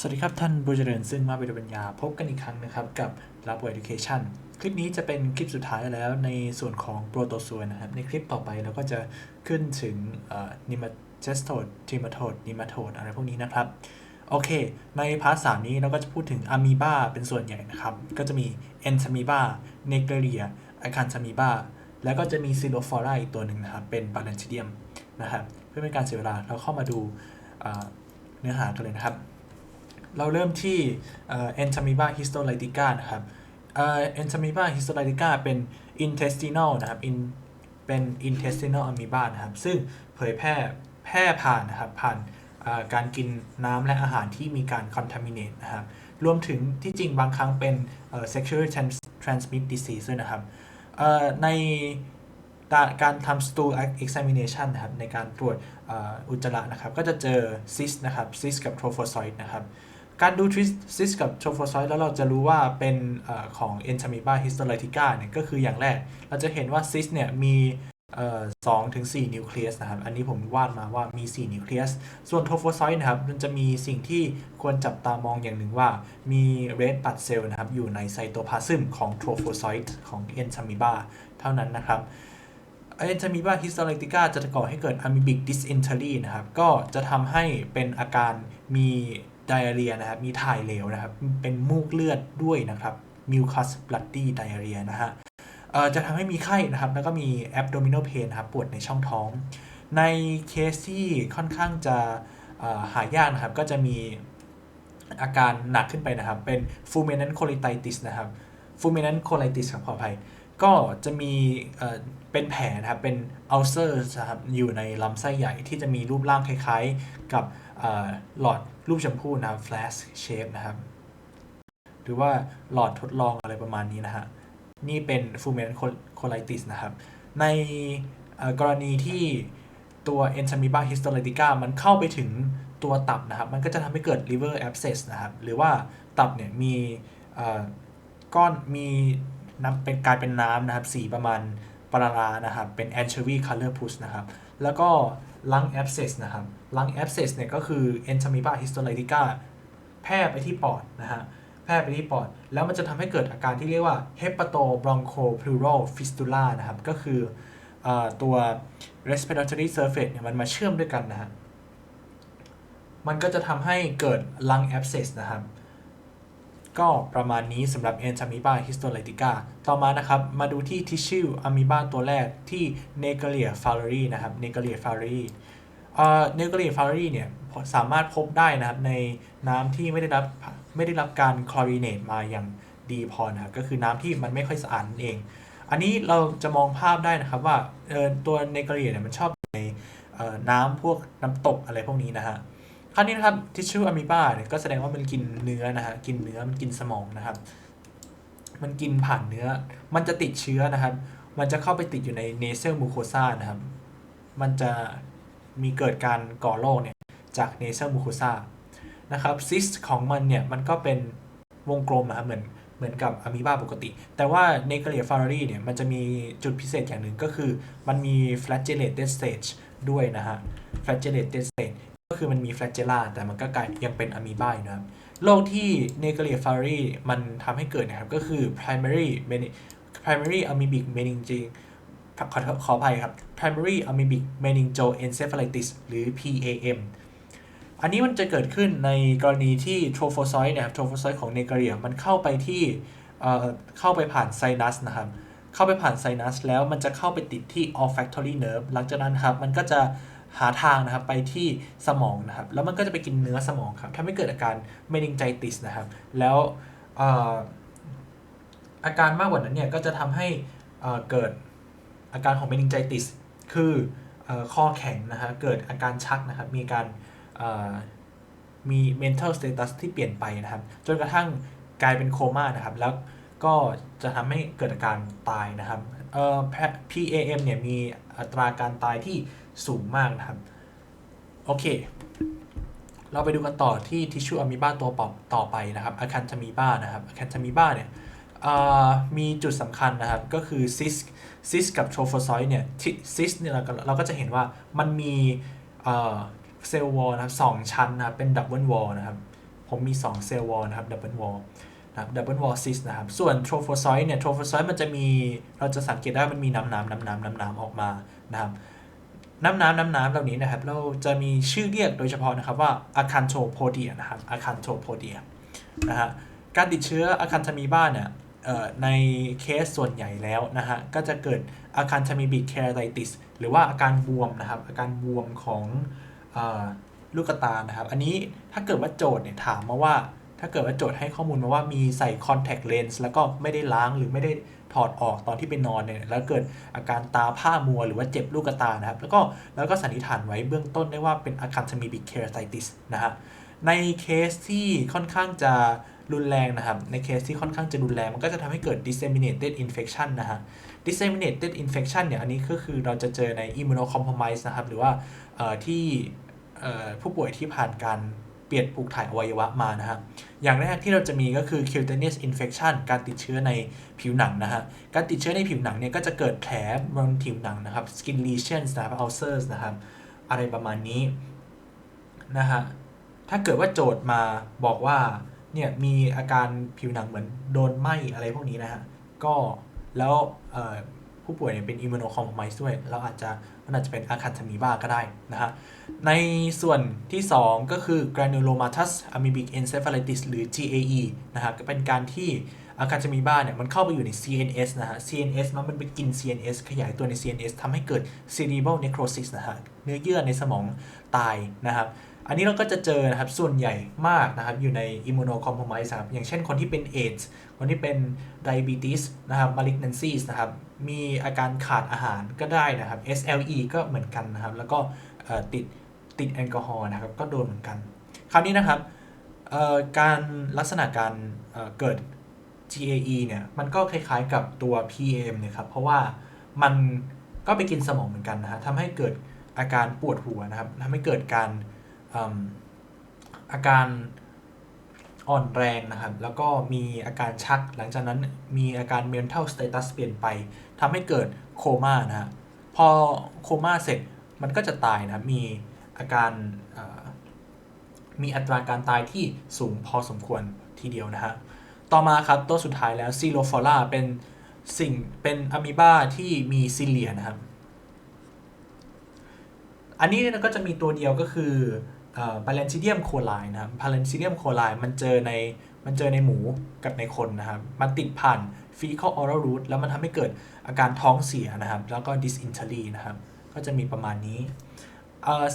สวัสดีครับท่านผู้เจริญซึ่งมาเป็นปัญญาพบกันอีกครั้งนะครับกับ Labo Education คลิปนี้จะเป็นคลิปสุดท้ายแล้วในส่วนของโปรโตซ o นะครับ ในคลิปต่อไปเราก็จะขึ้นถึงนิมาเจสโตดทริมาโทดนิมาโทดอะไรพวกนี้นะครับ โอเค ในพาร์ทสามนี้เราก็จะพูดถึงอะมีบาเป็นส่วนใหญ่นะครับ ก็จะมีเอนซามีบาเนเกเรียไอคันซามีบาแล้วก็จะมีซิโลฟอราอีกตัวหนึ่งนะครับ เป็นบาลันชิเดียมนะครับ เพื่อเป็นการเสียเวลาเราเข้ามาดูเนื้อหากันเลยนะครับ เราเริ่มที่เอนซามิบาฮิสโตไลติก้านะครับเอนซามิบาฮิสโตไลติก้าเป็น intestinal นะครับ in เป็น intestinal amoeba นะครับ ซึ่งเผยแพร่แพร่ผ่านนะครับ ผ่านการกินน้ำและอาหารที่มีการ contaminate นะครับ รวมถึงที่จริงบางครั้งเป็น sexually transmit disease ด้วยนะครับในการทำ stool examination นะครับในการตรวจอุจจาระนะครับ ก็จะเจอซิสนะครับซิสกับโทรโฟซอยด์นะครับ การดูทริซิสกับโทรโฟซอยด์แล้วเราจะรู้ว่าเป็นอของ e n t a m i b a histolytica เนี่ยก็คืออย่างแรก เราจะเห็นว่าซิสเนี่ยมีสองถึงสี่นิวเคลียสนะครับ อันนี้ผมวาดมาว่ามี 4 นิวเคลียส ส่วนโทรโฟซอยด์นะครับ มันจะมีสิ่งที่ควรจับตามองอย่างหนึ่งว่ามีเรดบัตเซลล์นะครับ อยู่ในไซโตพลาซึมของโทรโฟซอยด์ของเอนซามิบาเท่านั้นนะครับเอนซามิบาฮิสโตไลติก้าจะก่อให้เกิดอะมิบิกดิสเอนเทอรีนะครับ ก็จะทำให้เป็นอาการมี ไดอาเรียนะครับ มีถ่ายเหลวนะครับ เป็นมูกเลือดด้วยนะครับมิวคัสบลัดดี้ไดอาเรียนะฮะจะทำให้มีไข้นะครับ แล้วก็มีแอบโดมิโนเพนครับ ปวดในช่องท้อง ในเคสที่ค่อนข้างจะหายากนะครับ ก็จะมีอาการหนักขึ้นไปนะครับ เป็นฟูเมนันโคลิไตติสนะครับฟูเมนันโคลิติสครับขออภัย ก็จะมีเป็นแผลนะครับเป็นอัลเซอร์นะครับอยู่ในลำไส้ใหญ่ที่จะมีรูปร่างคล้ายๆ กับหลอดรูปชมพูนะครับ flash shape นะครับ หรือว่าหลอดทดลองอะไรประมาณนี้นะฮะนี่เป็น fulminant colitis นะครับ ในกรณีที่ตัว entamoeba histolytica มันเข้าไปถึงตัวตับนะครับ มันก็จะทำให้เกิด liver abscess นะครับ หรือว่าตับเนี่ยมีก้อนมี น้ำเป็นกลายเป็นน้ำนะครับ สีประมาณปลารานะครับ เป็น anchovy color pus นะครับ แล้วก็ lung abscess นะครับ lung abscess เนี่ยก็คือ entamoeba histolytica แพร่ไปที่ปอดนะฮะ แพร่ไปที่ปอด แล้วมันจะทำให้เกิดอาการที่เรียกว่า hepatobronchopleural fistula นะครับ ก็คืออตัว respiratory surface เนี่ยมันมาเชื่อมด้วยกันนะฮะ มันก็จะทำให้เกิด lung abscess นะครับ ก็ประมาณนี้สำหรับ entamoeba histolytica ต่อมานะครับ มาดูที่ tissue amoeba ตัวแรกที่ Naegleria fowleri นะครับ Naegleria fowleri เอ่อ Naegleria fowleri เนี่ยสามารถพบได้นะครับในน้ำที่ไม่ได้รับไม่ได้รับการคลอรีเนตมาอย่างดีพอนะครับก็คือน้ำที่มันไม่ค่อยสะอาดนั่นเอง อันนี้เราจะมองภาพได้นะครับว่าตัวเนกเรียเนี่ยมันชอบในน้ำพวกน้ำตกอะไรพวกนี้นะฮะ คราวนี้นะครับทิชชู่อะมีบาเนี่ยก็แสดงว่ามันกินเนื้อนะฮะกินเนื้อมันกินสมองนะครับ มันกินผ่านเนื้อ มันจะติดเชื้อนะครับ มันจะเข้าไปติดอยู่ในเนเซลมูโคซานะครับ มันจะมีเกิดการก่อโรคเนี่ยจากเนเซลมูโคซานะครับซิสของมันเนี่ยมันก็เป็นวงกลมนะครับเหมือนเหมือนกับอะมีบาปกติ แต่ว่าเนเกเลียฟาร์รีเนี่ยมันจะมีจุดพิเศษอย่างหนึ่งก็คือ มันมี flagellated stage ด้วยนะฮะ flagellated stage ก็คือมันมี flagella แต่มันก็กลายยังเป็นอะมีบาอยู่นะครับโรคที่เนเกเลียฟารีมันทำให้เกิดนะครับก็คือ primary primary amoebic meningitis ขอขออภัยครับ primary amoebic meningoencephalitis หรือ PAM อันนี้มันจะเกิดขึ้นในกรณีที่โทรโฟซอยด์นะครับโทรโฟซอยด์ของเนกเรียมันเข้าไปที่เอ่อเข้าไปผ่านไซนัสนะครับเข้าไปผ่านไซนัสแล้วมันจะเข้าไปติดที่ olfactory nerve หลังจากนั้นครับมันก็จะ หาทางนะครับไปที่สมองนะครับ แล้วมันก็จะไปกินเนื้อสมองครับทำให้เกิดอาการเมนิงไจติสนะครับ แล้วอาการมากกว่านั้นเนี่ยก็จะทำให้เกิดอาการของเมนิงไจติสคือข้อแข็งนะฮะเกิดอาการชักนะครับ มีการมี mental status ที่เปลี่ยนไปนะครับ จนกระทั่งกลายเป็นโคม่านะครับ แล้วก็จะทำให้เกิดอาการตายนะครับ PAM เนี่ยมีอัตราการตายที่ สูงมากนะครับ โอเค เราไปดูกันต่อที่ทิชชูอะมีบาตัวปอบต่อไปนะครับอะคันทามีบานะครับอะคันทามีบาเนี่ยมีจุดสำคัญนะครับ ก็คือซิสซิสกับโทรโฟซอยเนี่ยซิสเนี่ยเราเราก็จะเห็นว่ามันมีเซลล์วอลนะครับสองชั้นนะครับ เป็นดับเบิลวอลนะครับ ผมมี 2 เซลล์วอลนะครับดับเบิลวอลนะครับดับเบิลวอลซิสนะครับ ส่วนโทรโฟซอยเนี่ยโทรโฟซอยมันจะมี เราจะสังเกตได้มันมีน้ำน้ำน้ำน้ำน้ำน้ำออกมานะครับ น้ำน้ำน้ำน้ำเหล่านี้นะครับ เราจะมีชื่อเรียกโดยเฉพาะนะครับว่าอะคันโทโพเดียนะครับอะคันโทโพเดียนะฮะการติดเชื้ออะคันทามีบ้าเนี่ยในเคสส่วนใหญ่แล้วนะฮะก็จะเกิดอาการทามีบิเคราไตติสหรือว่าอาการบวมนะครับ อาการบวมของอลูกตานะครับ อันนี้ถ้าเกิดว่าโจทย์เนี่ยถามมาว่า ถ้าเกิดว่าโจทย์ให้ข้อมูลมาว่ามีใส่ contact lens แล้วก็ไม่ได้ล้างหรือไม่ได้ถอดออกตอนที่ไปนอนเนี่ยแล้วเกิดอาการตาผ้ามัวหรือว่าเจ็บลูกตานะครับ แล้วก็แล้วก็สันนิษฐานไว้เบื้องต้นได้ว่าเป็นอาการทามีบิเคราไตติสนะฮะในเคสที่ค่อนข้างจะรุนแรงนะครับ ในเคสที่ค่อนข้างจะรุนแรง มันก็จะทำให้เกิด disseminated infection นะฮะ disseminated infection เนี่ยอันนี้ก็คือเราจะเจอใน immunocompromise นะครับ หรือว่าที่ผู้ป่วยที่ผ่านการเปลี่ยนปลูกถ่ายอวัยวะมานะครับ อย่างแรกที่เราจะมีก็คือ cutaneous infection การติดเชื้อในผิวหนังนะฮะ การติดเชื้อในผิวหนังเนี่ยก็จะเกิดแผลบนผิวหนังนะครับ skin lesions นะครับ ulcers นะครับ อะไรประมาณนี้นะฮะ ถ้าเกิดว่าโจทย์มาบอกว่าเนี่ยมีอาการผิวหนังเหมือนโดนไหม้อะไรพวกนี้นะฮะ ก็แล้ว ผู้ป่วยเนี่ยเป็น immunocompromised ด้วย เราอาจจะมันอาจจะเป็นอาคันทามีบ้าก็ได้นะฮะ ในส่วนที่ 2 ก็คือ granulomatous amoebic encephalitis หรือ GAE นะฮะก็เป็นการที่อาการจะมีบ้าเนี่ยมันเข้าไปอยู่ใน CNS นะฮะ CNS มันไปกิน CNS ขยายตัวใน CNS ทำให้เกิด cerebral necrosis นะฮะ เนื้อเยื่อในสมองตายนะครับ อันนี้เราก็จะเจอนะครับ ส่วนใหญ่มากนะครับ อยู่ใน immunocompromised ครับอย่างเช่นคนที่เป็น AIDS คนที่เป็น diabetes นะครับ malignancies นะครับ มีอาการขาดอาหารก็ได้นะครับ SLE ก็เหมือนกันนะครับ แล้วก็ติดติดแอลกอฮอล์นะครับ ก็โดนเหมือนกัน คราวนี้นะครับการลักษณะการเเกิด GAE เนี่ย มันก็คล้ายๆกับตัว PM เนี่ยครับ เพราะว่ามันก็ไปกินสมองเหมือนกันนะฮะทำให้เกิดอาการปวดหัวนะครับทำให้เกิดการออาการ อ่อนแรงนะครับ แล้วก็มีอาการชัก หลังจากนั้นมีอาการ mental status เปลี่ยนไปทำให้เกิดโคม่านะฮะ พอโคม่าเสร็จมันก็จะตายนะ มีอาการมีอัตราการตายที่สูงพอสมควรทีเดียวนะฮะ ต่อมาครับตัวสุดท้ายแล้วซีโ o ฟอล่าเป็นสิ่งเป็นอะมีบาที่มีซิเลียนะครับ อันนี้ก็จะมีตัวเดียวก็คือ บาเลนซิเดียมโคไลนะครับบาเลนซิเดียมโคไลมันเจอในมันเจอในหมูกับในคนนะครับ มันติดผ่านฟีคอออรัลรูทแล้วมันทำให้เกิดอาการท้องเสียนะครับ แล้วก็ดิสอินเทอรีนะครับ ก็จะมีประมาณนี้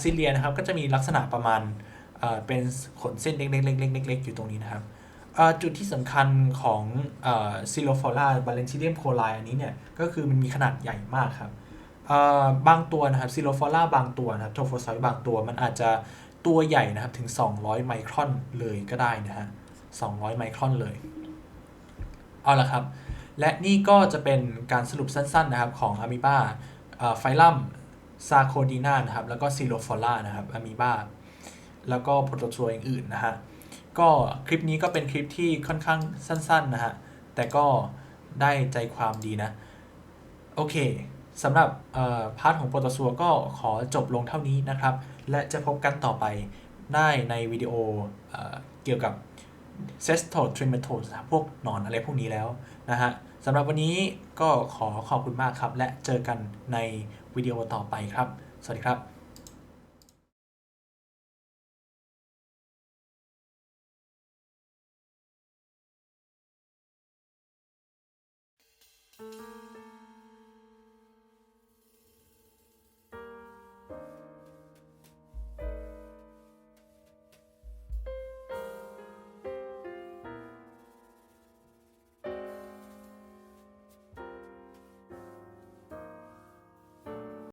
ซิเลียนะครับก็จะมีลักษณะประมาณเป็นขนเส้นเล็กๆๆๆๆอยู่ตรงนี้นะครับจุดที่สำคัญของซิโลฟอล่าบาเลนซิเดียมโคไลอันนี้เนี่ย ก็คือมันมีขนาดใหญ่มากครับบางตัวนะครับซิโลฟอล่าบางตัวนะครับโทโฟไซบางตัวมันอาจจะ ตัวใหญ่นะครับถึง 200 ไมครอนเลยก็ได้นะฮะ 200 ไมครอนเลย เอาละครับ และนี่ก็จะเป็นการสรุปสั้นๆนะครับของอะมีบาไฟลัมซาโคดีนานะครับ แล้วก็ซิโลฟอล่านะครับอะมีบาแล้วก็โปรโตซัวอย่างอื่นนะฮะ ก็คลิปนี้ก็เป็นคลิปที่ค่อนข้างสั้นๆนะฮะ แต่ก็ได้ใจความดีนะ โอเคสำหรับพาร์ทของโปรโตซัวก็ขอจบลงเท่านี้นะครับ และจะพบกันต่อไปได้ในวิดีโอเกี่ยวกับเซสโตทริม a โ o พวกหนอนอะไรพวกนี้แล้วนะฮะสำหรับวันนี้ก็ขอขอบคุณมากครับ และเจอกันในวิดีโอต่อไปครับ สวัสดีครับ